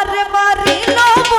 ঘরে বাড়ি নব